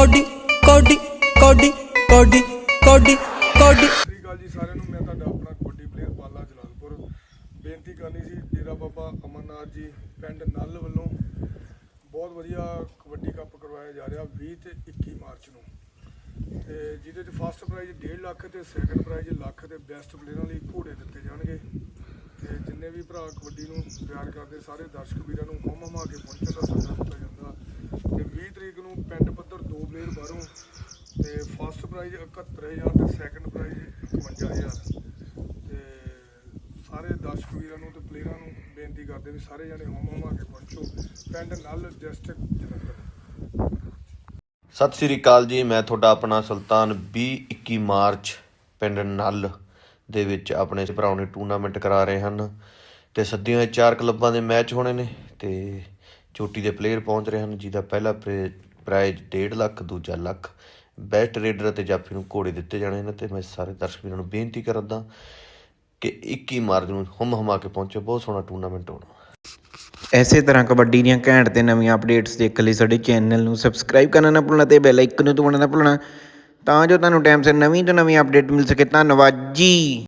Cody ਕੋਡੀ ਕੋਡੀ ਕੋਡੀ ਕੋਡੀ ਕੋਡੀ। ਸਤਿ ਸ਼੍ਰੀ ਜੀ ਸਾਰਿਆਂ ਨੂੰ, ਮੈਂ ਤੁਹਾਡਾ ਆਪਣਾ ਕਬੱਡੀ ਪਲੇਅਰ ਬਾਲਾ ਜਲਾਲਪੁਰ। ਬੇਨਤੀ ਕਰਨੀ ਸੀ, ਡੇਰਾ ਬਾਬਾ ਅਮਰਨਾਥ ਜੀ ਪਿੰਡ ਨੱਲ ਵੱਲੋਂ ਬਹੁਤ ਵਧੀਆ ਕਬੱਡੀ ਕੱਪ ਕਰਵਾਇਆ ਜਾ ਰਿਹਾ 20 ਤੇ 21 ਮਾਰਚ ਨੂੰ। ਤੇ ਜਿਹਦੇ 'ਚ ਫਸਟ ਪ੍ਰਾਈਜ਼ 1.5 ਲੱਖ ਤੇ ਸੈਕੰਡ ਪ੍ਰਾਈਜ਼ ਲੱਖ ਤੇ ਬੈਸਟ ਪਲੇਅਰਾਂ ਲਈ ਘੋੜੇ ਦਿੱਤੇ ਜਾਣਗੇ। ਤੇ ਜਿੰਨੇ ਵੀ ਭਰਾ ਕਬੱਡੀ ਨੂੰ ਪਿਆਰ ਕਰਦੇ, ਸਾਰੇ ਦਰਸ਼ਕ ਵੀਰਾਂ ਨੂੰ ਹਮ ਹਮਾ ਕੇ ਪਹੁੰਚਣ ਦਾ ਸੱਦਾ ਦਿੱਤਾ ਜਾਂਦਾ ਤੇ 20 ਤਰੀਕ ਨੂੰ ਪਿੰਡ ਪੱਧਰ ਦੋ ਪਲੇਅਰ ਬਾਹਰੋਂ ਤੇ ਫਸਟ ਪ੍ਰਾਈਜ਼ 71000 ਤੇ ਸੈਕੰਡ ਪ੍ਰਾਈਜ਼ 51000 ਤੇ ਸਾਰੇ ਦਰਸ਼ਕ ਵੀਰਾਂ ਨੂੰ ਤੇ ਪਲੇਅਰਾਂ ਨੂੰ ਬੇਨਤੀ ਕਰਦੇ ਵੀ ਸਾਰੇ ਜਣੇ ਹਮ ਹਮਾ ਕੇ ਪਹੁੰਚੋ। ਪਿੰਡ ਨੱਲ ਡਿਸਟ੍ਰਿਕਟ ਜਲੰਧਰ। ਸਤਿ ਸ੍ਰੀ ਅਕਾਲ ਜੀ, ਮੈਂ ਤੁਹਾਡਾ ਆਪਣਾ ਸੁਲਤਾਨ 20 21 ਮਾਰਚ ਪਿੰਡ ਨੱਲ ਦੇ ਵਿੱਚ ਆਪਣੇ ਭਰਾਵਾਂ ਨੇ ਟੂਰਨਾਮੈਂਟ ਕਰਾ ਰਹੇ ਹਨ ਤੇ ਸੱਦੀਆਂ ਦੇ ਚਾਰ ਕਲੱਬਾਂ ਦੇ ਮੈਚ ਹੋਣੇ ਨੇ ਤੇ ਚੋਟੀ ਦੇ ਪਲੇਅਰ ਪਹੁੰਚ ਰਹੇ ਹਨ ਜਿਹਦਾ ਪਹਿਲਾ ਪ੍ਰਾਈਜ਼ 1.5 ਲੱਖ, ਦੂਜਾ ਲੱਖ। ਬੈਸਟ ਰੇਡਰ ਅਤੇ ਜਾਫੀ ਨੂੰ ਘੋੜੇ ਦਿੱਤੇ ਜਾਣੇ ਨੇ ਤੇ ਮੈਂ ਸਾਰੇ ਦਰਸ਼ਕ ਵੀਰਾਂ ਨੂੰ ਬੇਨਤੀ ਕਰਦਾ ਕਿ 21 ਮਾਰਚ ਨੂੰ ਹਮ ਹਮਾ ਕੇ ਪਹੁੰਚੋ। ਬਹੁਤ ਸੋਹਣਾ ਟੂਰਨਾਮੈਂਟ ਹੋਣਾ। ਐਸੇ ਤਰ੍ਹਾਂ ਕਬੱਡੀ ਦੀਆਂ ਘੈਂਟ ਤੇ ਨਵੀਆਂ ਅਪਡੇਟਸ ਦੇਖਣ ਲਈ ਸਾਡੇ ਚੈਨਲ ਨੂੰ ਸਬਸਕ੍ਰਾਈਬ ਕਰਨਾ ਨਾ ਭੁੱਲਣਾ ਤੇ ਬੈਲ ਆਈਕਨ ਨੂੰ ਦਬਾਉਣਾ ਨਾ ਭੁੱਲਣਾ। ਤਾਂ ਜੋ ਤੁਹਾਨੂੰ ਟਾਈਮ ਸਿਰ ਨਵੀਂ ਤੋਂ ਨਵੀਂ ਅਪਡੇਟ ਮਿਲ ਸਕੇ। ਧੰਨਵਾਦ ਜੀ।